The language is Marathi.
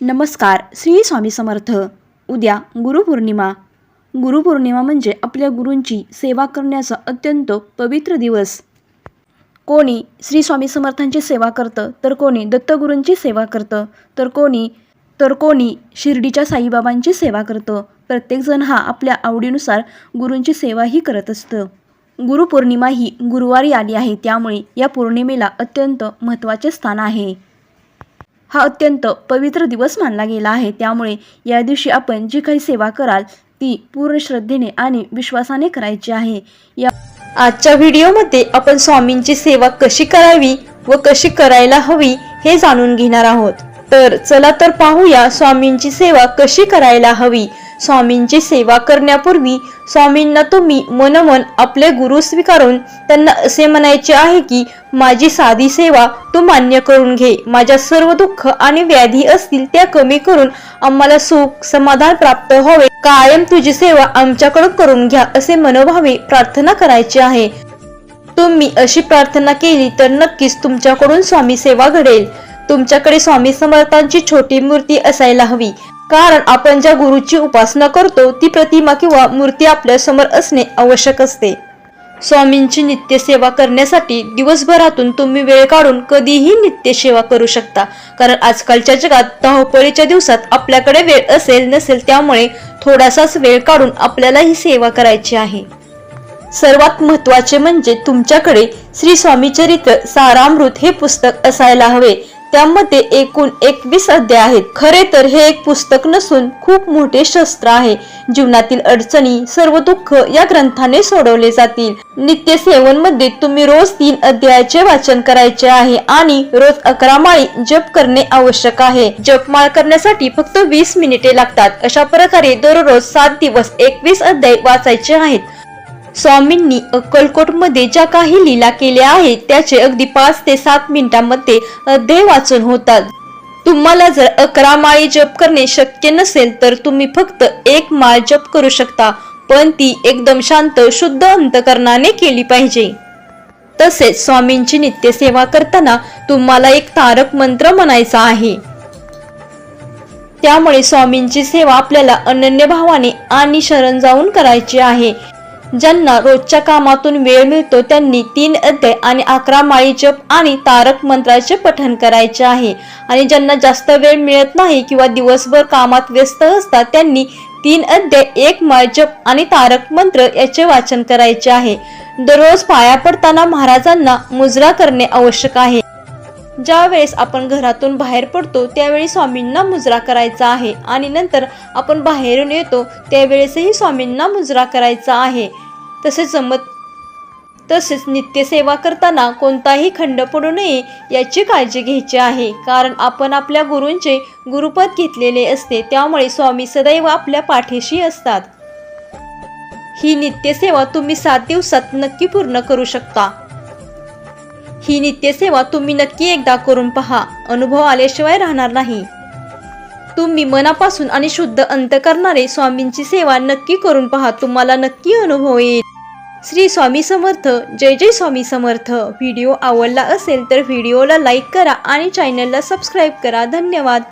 नमस्कार श्री स्वामी समर्थ. उद्या गुरुपौर्णिमा. गुरुपौर्णिमा म्हणजे आपल्या गुरूंची सेवा करण्याचा अत्यंत पवित्र दिवस. कोणी श्री स्वामी समर्थांची सेवा करतं तर कोणी दत्तगुरूंची सेवा करतं तर कोणी तर कोणी शिर्डीच्या साईबाबांची सेवा करतं. प्रत्येकजण हा आपल्या आवडीनुसार गुरूंची सेवाही करत असतं. गुरुपौर्णिमा ही गुरुवारी आली आहे त्यामुळे या पौर्णिमेला अत्यंत महत्त्वाचे स्थान आहे. हा अत्यंत पवित्र दिवस मानला गेला आहे. त्यामुळे या दिवशी आपण जी काही सेवा कराल ती पूर्ण श्रद्धेने आणि विश्वासाने करायची आहे. या आजच्या व्हिडिओमध्ये आपण स्वामींची सेवा कशी करावी व कशी करायला हवी हे जाणून घेणार आहोत. तर चला तर पाहूया स्वामींची सेवा कशी करायला हवी. स्वामींची सेवा करण्यापूर्वी स्वामींना तुम्ही मनोमन आपले गुरु स्वीकारून त्यांना असे म्हणायचे आहे की माझी साधी सेवा तू मान्य करून घे. माझ्या सर्व दुःख आणि व्याधी असतील त्या कमी करून आम्हाला सुख समाधान प्राप्त व्हावे कायम तुझी सेवा आमच्याकडून करून घ्या असे मनोभावे प्रार्थना करायची आहे. तुम्ही अशी प्रार्थना केली तर नक्कीच तुमच्याकडून स्वामी सेवा घडेल. तुमच्याकडे स्वामी समर्थांची छोटी मूर्ती असायला हवी. कारण आपण ज्या गुरुची उपासना करतो ती प्रतिमा किंवा मूर्ती आपल्यासमोर असणे आवश्यक असते. स्वामींची नित्य सेवा करण्यासाठी दिवसभरातून तुम्ही वेळ काढून कधीही नित्य सेवा करू शकता. कारण आजकालच्या जगात धावपळीच्या दिवसात आपल्याकडे वेळ असेल नसेल त्यामुळे थोडासाच वेळ काढून आपल्याला ही सेवा करायची आहे. सर्वात महत्त्वाचे म्हणजे तुमच्याकडे श्री स्वामी चरित्र सारामृत हे पुस्तक असायला हवे. त्यामध्ये एकूण एकवीस अध्याय आहेत. खरे तर हे एक पुस्तक नसून खूप मोठे शस्त्र आहे. जीवनातील अडचणी सर्व दुःख या ग्रंथाने सोडवले जातील. नित्य सेवनमध्ये तुम्ही रोज तीन अध्यायाचे वाचन करायचे आहे आणि रोज अकरा माळी जप करणे आवश्यक आहे. जपमाळ करण्यासाठी फक्त वीस मिनिटे लागतात. अशा प्रकारे दररोज सात दिवस एकवीस अध्याय वाचायचे आहेत. स्वामींनी अक्कलकोटमध्ये ज्या काही लीला केल्या आहेत त्याचे अगदी पाच ते सात मिनिटांमध्ये अध्याय वाचून होतात. तुम्हाला जर अकरा माळी जप करणे शक्य नसेल तर तुम्ही फक्त एक माळ जप करू शकता पण ती एकदम शांत शुद्ध अंतकरणाने केली पाहिजे. तसेच स्वामींची नित्य सेवा करताना तुम्हाला एक तारक मंत्र म्हणायचा आहे. त्यामुळे स्वामींची सेवा आपल्याला अनन्य भावाने आणि शरण जाऊन करायची आहे. ज्यांना रोजच्या कामातून वेळ मिळतो त्यांनी तीन अध्याय आणि अकरा माळी जप आणि तारक मंत्राचे पठण करायचे आहे. आणि ज्यांना जास्त वेळ मिळत नाही किंवा दिवसभर कामात व्यस्त असतात त्यांनी तीन अध्याय एक माळ जप आणि तारक मंत्र याचे वाचन करायचे आहे. दररोज पाया पडताना महाराजांना मुजरा करणे आवश्यक आहे. ज्यावेळेस आपण घरातून बाहेर पडतो त्यावेळी स्वामींना मुजरा करायचा आहे. आणि नंतर आपण बाहेरून येतो त्यावेळेसही स्वामींना मुजरा करायचा आहे. तसेच जमत तसेच नित्यसेवा करताना कोणताही खंड पडू नये याची काळजी घ्यायची आहे. कारण आपण आपल्या गुरूंचे गुरुपद घेतलेले असते त्यामुळे स्वामी सदैव आपल्या पाठीशी असतात. ही नित्यसेवा तुम्ही सात दिवसात नक्की पूर्ण करू शकता. ही नित्यसेवा तुम्ही नक्की एकदा करून पहा. अनुभव आल्याशिवाय राहणार नाही. तुम्ही मनापासून आणि शुद्ध अंत करणारे स्वामींची सेवा नक्की करून पहा. तुम्हाला नक्की अनुभव येईल. श्री स्वामी समर्थ जय जय स्वामी समर्थ. व्हिडिओ आवडला असेल तर व्हिडिओला लाईक करा आणि चॅनलला सबस्क्राईब करा. धन्यवाद.